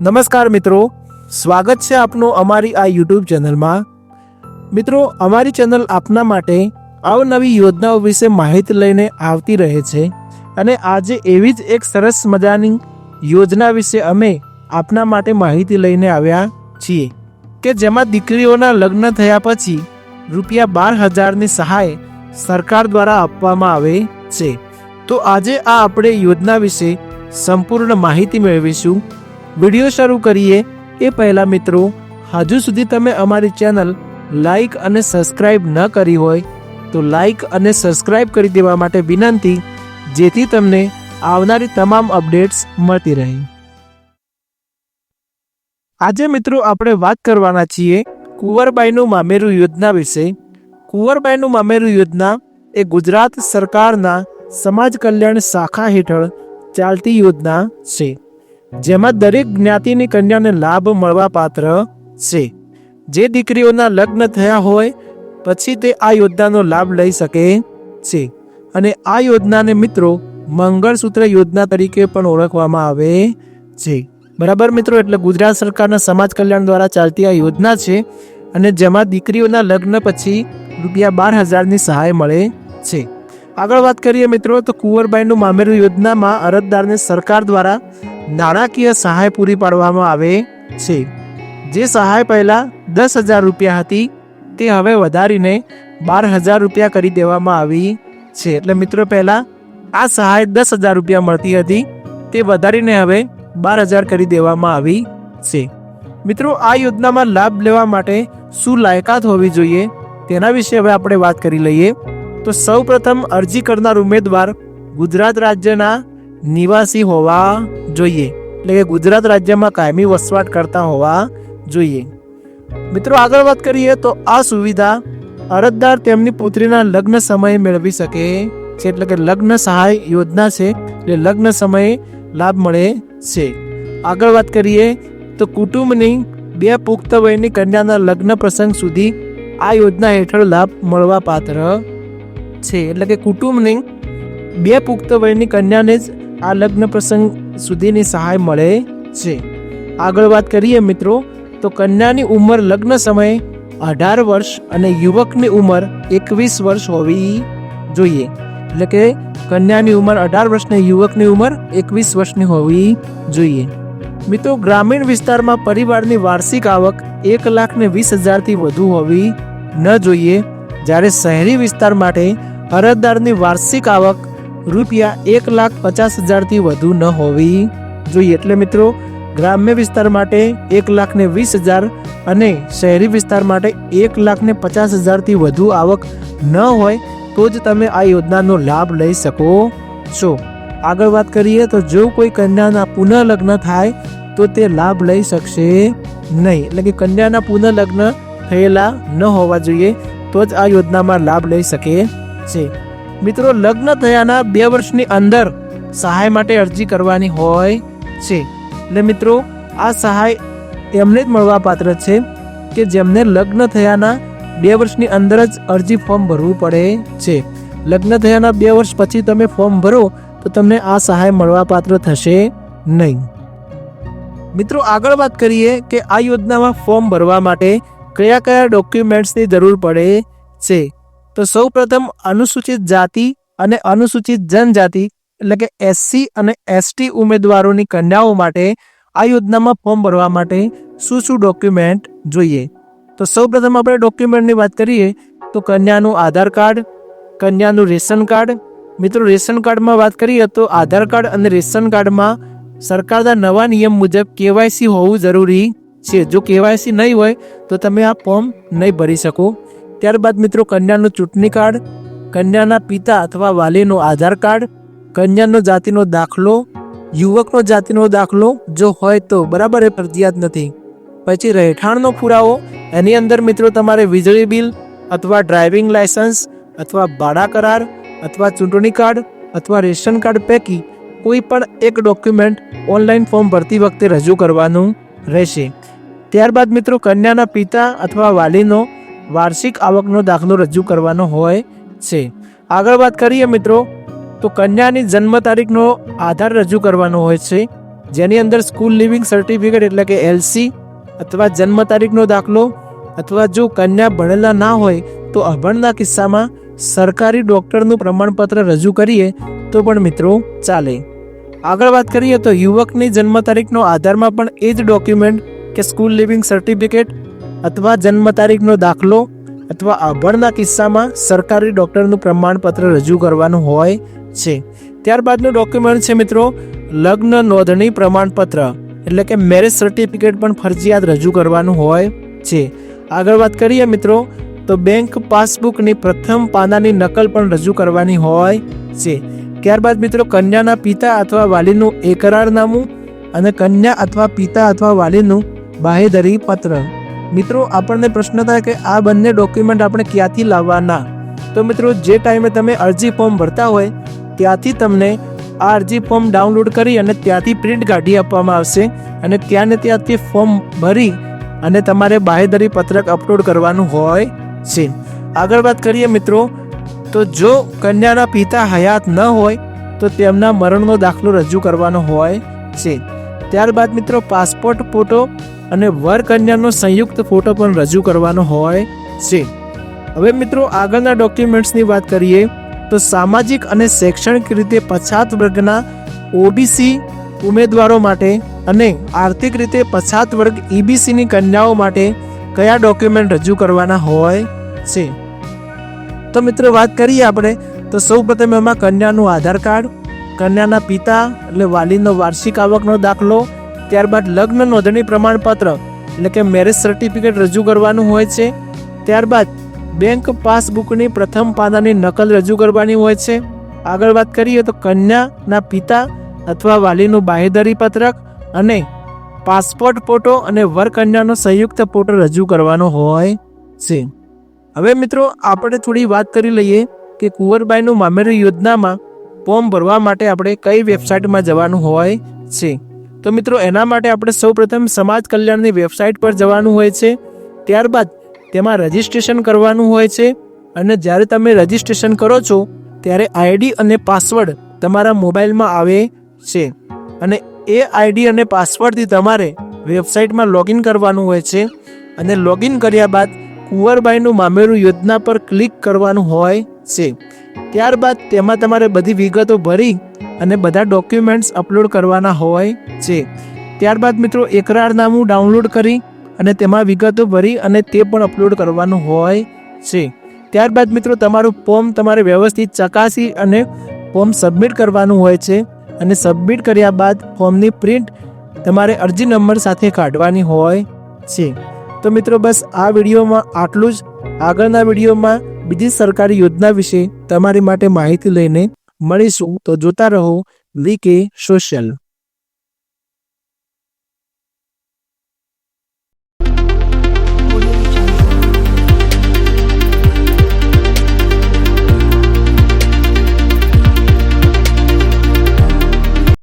નમસ્કાર મિત્રો, સ્વાગત છે આપનું અમારી આ યુટ્યુબ ચેનલમાં. મિત્રો, અમારી ચેનલ આપના માટે અવનવી યોજનાઓ વિશે માહિતી લઈને આવતી રહે છે અને આજે એવી જ એક સરસ મજાની યોજના વિશે અમે આપના માટે માહિતી લઈને આવ્યા છીએ કે જેમાં દીકરીઓના લગ્ન થયા પછી રૂપિયા બાર હજારની સહાય સરકાર દ્વારા આપવામાં આવે છે. તો આજે આ આપણે યોજના વિશે સંપૂર્ણ માહિતી મેળવીશું. વીડિયો શરૂ કરીએ. એ પહેલાં મિત્રો, હજુ સુધી તમે અમારી ચેનલ લાઈક અને સબસ્ક્રાઈબ ન કરી હોય, તો લાઈક અને સબસ્ક્રાઈબ કરી દેવા માટે વિનંતી, જેથી તમને આવનારી તમામ અપડેટ્સ મળતી રહે. આજે મિત્રો આપણે વાત કરવાના છીએ કુંવરબાઈનું મામેરું યોજના વિશે. કુંવરબાઈનું મામેરું યોજના એ ગુજરાત સરકારના સમાજ કલ્યાણ શાખા હેઠળ ચાલતી યોજના છે. જેમાં દરેક જ્ઞાતિની કન્યાને લાભ મળવા પાત્ર છે. જે દીકરીઓના લગ્ન થયા હોય, પછી તે આ યોજનાનો લાભ લઈ શકે છે. અને આ યોજનાને મિત્રો મંગળસૂત્ર યોજના તરીકે પણ ઓળખવામાં આવે છે. બરાબર મિત્રો, એટલે ગુજરાત સરકારના સમાજ કલ્યાણ દ્વારા ચાલતી આ યોજના છે અને જેમાં દીકરીઓના લગ્ન પછી રૂપિયા બાર હજારની સહાય મળે છે. આગળ વાત કરીએ મિત્રો, તો કુંવરબાઈનું મામેરું યોજનામાં અરજદારને સરકાર દ્વારા નાણાકીય સહાય પૂરી પાડવામાં આવે છે. જે સહાય પહેલાં દસ હજાર રૂપિયા હતી, તે હવે વધારીને બાર હજાર રૂપિયા કરી દેવામાં આવી છે. એટલે મિત્રો પહેલાં આ સહાય દસ હજાર રૂપિયા મળતી હતી, તે વધારીને હવે બાર હજાર કરી દેવામાં આવી છે. મિત્રો, આ યોજનામાં લાભ લેવા માટે શું લાયકાત હોવી જોઈએ, તેના વિશે હવે આપણે વાત કરી લઈએ. તો સૌ પ્રથમ અરજી કરનાર ઉમેદવાર ગુજરાત રાજ્યના નિવાસી હોવા જોઈએ. એટલે કે ગુજરાત રાજ્યમાં કાયમી વસવાટ કરતા હોવા જોઈએ. મિત્રો, આગળ વાત કરીએ તો આ સુવિધા અરજદાર તેમની પુત્રીના લગ્ન સમયે મેળવી શકે છે. એટલે કે લગ્ન સહાય યોજના છે. એટલે લગ્ન સમયે લાભ મળે છે. આગળ વાત કરીએ તો કુટુંબની બે પુખ્ત વયની કન્યાના લગ્ન પ્રસંગ સુધી આ યોજના હેઠળ લાભ મળવા પાત્ર છે. એટલે કે કુટુંબની બે પુખ્ત વયની કન્યાને જ આ લગ્ન પ્રસંગ સુધીની સહાય મળે છે. આગળ વાત કરીએ મિત્રો, તો કન્યાની ઉંમર લગ્ન સમયે અઢાર વર્ષ અને યુવકની ઉંમર એકવીસ વર્ષ હોવી જોઈએ. એટલે કે કન્યાની ઉંમર અઢાર વર્ષ ને યુવકની ઉંમર એકવીસ વર્ષની હોવી જોઈએ. મિત્રો, ગ્રામીણ વિસ્તારમાં પરિવારની વાર્ષિક આવક એક લાખ ને વીસ હજારથી વધુ હોવી ન જોઈએ. જ્યારે શહેરી વિસ્તાર માટે અરજદારની વાર્ષિક આવક રૂપિયા એક લાખ પચાસ હજારથી વધુ ન હોવી. જોઈએ એટલે મિત્રો, ગ્રામ્ય વિસ્તાર માટે એક લાખ ને વીસ હજાર અને શહેરી વિસ્તાર માટે એક લાખ ને પચાસ હજારથી વધુ આવક ન હોય તો જ તમે આ યોજનાનો લાભ લઈ શકો. છો આગળ વાત કરીએ તો જો કોઈ કન્યાના પુનઃલગ્ન થાય તો તે લાભ લઈ શકશે નહીં. એટલે કે કન્યાના પુનઃલગ્ન થયેલા ન હોવા જોઈએ તો જ આ યોજનામાં લાભ લઈ શકે છે. મિત્રો, લગ્ન થયાના બે વર્ષની અંદર સહાય માટે અરજી કરવાની હોય છે. એટલે મિત્રો, આ સહાય એમને જ મળવા પાત્ર છે કે જેમને લગ્ન થયાના બે વર્ષની અંદર જ અરજી ફોર્મ ભરવું પડે છે. લગ્ન થયાના બે વર્ષ પછી તમે ફોર્મ ભરો તો તમને આ સહાય મળવા પાત્ર થશે નહીં. મિત્રો, આગળ વાત કરીએ કે આ યોજનામાં ફોર્મ ભરવા માટે કયા કયા ડોક્યુમેન્ટ્સની જરૂર પડે છે. તો સૌ પ્રથમ અનુસૂચિત જાતિ અને અનુસૂચિત જનજાતિ, એટલે કે એસસી અને એસટી ઉમેદવારોની કન્યાઓ માટે આ યોજનામાં ફોર્મ ભરવા માટે શું શું ડોક્યુમેન્ટ જોઈએ? તો સૌ પ્રથમ આપણે ડોક્યુમેન્ટની વાત કરીએ, તો કન્યાનું આધાર કાર્ડ, કન્યાનું રેશન કાર્ડ. મિત્રો, રેશન કાર્ડમાં વાત કરીએ તો આધાર કાર્ડ અને રેશન કાર્ડમાં સરકારના નવા નિયમ મુજબ કેવાયસી હોવું જરૂરી છે. જો કેવાયસી નહીં હોય, તો તમે આ ફોર્મ નહીં ભરી શકો. ત્યારબાદ મિત્રો કન્યાનું ચૂંટણી કાર્ડ, કન્યાના પિતા અથવા વાલીનો આધાર કાર્ડ, કન્યાનો જાતિનો દાખલો, યુવકનો જાતિનો દાખલો, જો હોય તો બરાબર એ ફરજિયાત નથી. પછી રહેઠાણનો પુરાવો, એની અંદર મિત્રો તમારે વીજળી બિલ અથવા ડ્રાઇવિંગ લાયસન્સ અથવા ભાડા કરાર અથવા ચૂંટણી કાર્ડ અથવા રેશન કાર્ડ પૈકી કોઈ પણ એક ડોક્યુમેન્ટ ઓનલાઈન ફોર્મ ભરતી વખતે રજૂ કરવાનું રહેશે. ત્યારબાદ મિત્રો કન્યાના પિતા અથવા વાલીનો વાર્ષિક આવકનો દાખલો રજૂ કરવાનો હોય છે. આગળ વાત કરીએ મિત્રો, તો કન્યાની જન્મ તારીખનો આધાર રજૂ કરવાનો હોય છે. જેની અંદર સ્કૂલ લિવિંગ સર્ટિફિકેટ એટલે કે એલસી અથવા જન્મ તારીખનો દાખલો અથવા જો કન્યા ભણેલા ના હોય, તો અભણના કિસ્સામાં સરકારી ડૉક્ટરનું પ્રમાણપત્ર રજૂ કરીએ તો પણ મિત્રો ચાલે. આગળ વાત કરીએ તો યુવકની જન્મ તારીખનો આધારમાં પણ એ જ ડોક્યુમેન્ટ કે સ્કૂલ લિવિંગ સર્ટિફિકેટ અથવા જન્મ તારીખનો દાખલો અથવા અભણના કિસ્સામાં સરકારી ડૉક્ટરનું પ્રમાણપત્ર રજૂ કરવાનું હોય છે. ત્યારબાદનું ડોક્યુમેન્ટ છે મિત્રો, લગ્ન નોંધણી પ્રમાણપત્ર, એટલે કે મેરેજ સર્ટિફિકેટ પણ ફરજિયાત રજૂ કરવાનું હોય છે. આગળ વાત કરીએ મિત્રો, તો બેંક પાસબુકની પ્રથમ પાનાની નકલ પણ રજૂ કરવાની હોય છે. ત્યારબાદ મિત્રો, કન્યાના પિતા અથવા વાલીનું એકરારનામું અને કન્યા અથવા પિતા અથવા વાલીનું બાહેધરી પત્ર. મિત્રો, આપણને પ્રશ્ન થાય કે આ બંને ડોક્યુમેન્ટ આપણે ક્યાંથી લાવવાના? તો મિત્રો, જે ટાઈમે તમે અરજી ફોર્મ ભરતા હોય, ત્યાંથી તમને આ અરજી ફોર્મ ડાઉનલોડ કરી અને ત્યાંથી પ્રિન્ટ કાઢી આપવામાં આવશે અને ત્યાં ને ત્યાંથી ફોર્મ ભરી અને તમારે બાહેધરી પત્રક અપલોડ કરવાનું હોય છે. આગળ વાત કરીએ મિત્રો, તો જો કન્યાના પિતા હયાત ન હોય, તો તેમના મરણનો દાખલો રજૂ કરવાનો હોય છે. ત્યારબાદ મિત્રો પાસપોર્ટ ફોટો અને વર કન્યાનો સંયુક્ત ફોટો પણ રજૂ કરવાનો હોય છે. હવે મિત્રો, આગળના ડોક્યુમેન્ટ્સની વાત કરીએ, તો સામાજિક અને શૈક્ષણિક રીતે પછાત વર્ગના ઓબીસી ઉમેદવારો માટે અને આર્થિક રીતે પછાત વર્ગ ઈબીસીની કન્યાઓ માટે કયા ડોક્યુમેન્ટ રજૂ કરવાના હોય છે? તો મિત્રો, વાત કરીએ આપણે, તો સૌ પ્રથમ એમાં કન્યાનું આધાર કાર્ડ, કન્યાના પિતા એટલે વાલીનો વાર્ષિક આવકનો દાખલો ત્યારબાદ લગ્ન નોંધણી પ્રમાણપત્ર એટલે કે મેરેજ સર્ટિફિકેટ રજૂ કરવાનું હોય છે. ત્યારબાદ બેંક પાસબુકની પ્રથમ પાનાની નકલ રજૂ કરવાની હોય છે. આગળ વાત કરીએ તો કન્યાના પિતા અથવા વાલીનું બાહેધરી પત્રક અને પાસપોર્ટ ફોટો અને વરકન્યાનો સંયુક્ત ફોટો રજૂ કરવાનો હોય છે. હવે મિત્રો, આપણે થોડી વાત કરી લઈએ કે કુંવરબાઈનું મામેરું યોજનામાં ફોર્મ ભરવા માટે આપણે કઈ વેબસાઇટમાં જવાનું હોય છે. તો મિત્રો, એના માટે આપણે સૌપ્રથમ સમાજ કલ્યાણની વેબસાઇટ પર જવાનું હોય છે. ત્યારબાદ તેમાં રજિસ્ટ્રેશન કરવાનું હોય છે અને જ્યારે તમે રજિસ્ટ્રેશન કરો છો, ત્યારે આઈડી અને પાસવર્ડ તમારા મોબાઈલમાં આવે છે. અને એ આઈડી અને પાસવર્ડથી તમારે વેબસાઇટમાં લોગિન કરવાનું હોય છે. અને લોગિન કર્યા બાદ કુંવરબાઈનું મામેરું યોજના પર ક્લિક કરવાનું હોય છે. ત્યારબાદ તેમાં તમારે બધી વિગતો ભરી અને બધા ડોક્યુમેન્ટ્સ અપલોડ કરવાના હોય છે. ત્યારબાદ મિત્રો એકરારનામું ડાઉનલોડ કરી અને તેમાં વિગતો ભરી અને તે પણ અપલોડ કરવાનું હોય છે. ત્યારબાદ મિત્રો તમારું ફોર્મ તમારે વ્યવસ્થિત ચકાસી અને ફોર્મ સબમિટ કરવાનું હોય છે અને સબમિટ કર્યા બાદ ફોર્મની પ્રિન્ટ તમારે અરજી નંબર સાથે કાઢવાની હોય છે. તો મિત્રો બસ આ વિડીયોમાં આટલું જ. આગળના વિડીયોમાં બીજી સરકારી યોજના વિશે તમારી માટે માહિતી લઈને મળીશું. તો જોતા રહો વી કે સોશિયલ.